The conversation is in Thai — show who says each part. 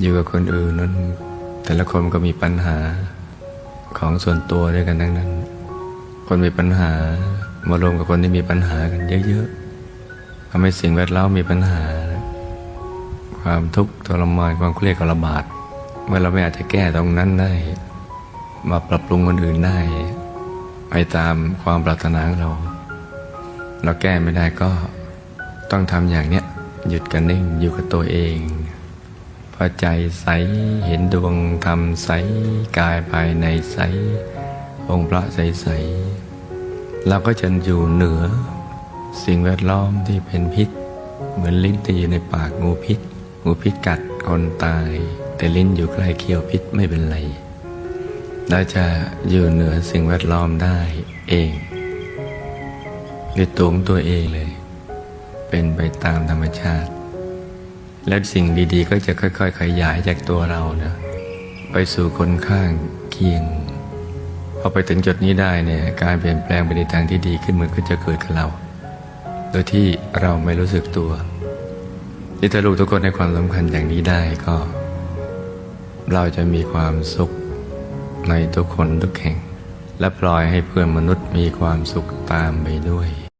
Speaker 1: อยู่กับคนอื่นนั้น แต่ละคนก็มีปัญหาของส่วนตัวด้วยกันทั้งนั้น คนมีปัญหามารวมกับคนที่มีปัญหากันเยอะๆทำให้สิ่งแวดล้อมมีปัญหา ความทุกข์ทรมานความเครียดก็ระบาดเมื่อเราไม่อาจจะแก้ตรงนั้นได้ มาปรับปรุงคนอื่นได้ ไปตามความปรารถนาของเรา เราแก้ไม่ได้ก็ต้องทำอย่างเนี้ยหยุดกันนิ่งอยู่กับตัวเอง พอใจใสเห็นดวงธรรมใสกายภายในใส องค์พระใสใสเราก็จะอยู่เหนือ สิ่งแวดล้อมที่เป็นพิษ เหมือนลิ้นที่อยู่ในปากงูพิษ งูพิษกัดคนตาย แต่ลิ้นอยู่ใกล้เคี้ยวพิษไม่เป็นไรเราจะอยู่เหนือสิ่งแวดล้อมได้เองด้วยตัวของตัวเองเลย เป็นไปตามธรรมชาติ และสิ่งดีๆ ก็จะค่อย ๆ ขยายจากตัวเรานะไปสู่คนข้างเคียงพอไปถึงจุดนี้ได้เนี่ยการเปลี่ยนแปลงไปในทางที่ดีขึ้นมันก็จะเกิดกับเรา โดยที่เราไม่รู้สึกตัวที่ถ้าลูกทุกคนให้ความสำคัญอย่างนี้ได้ก็ เราจะมีความสุขในทุกคนทุกแห่ง และปล่อยให้เพื่อนมนุษย์มีความสุขตามไปด้วย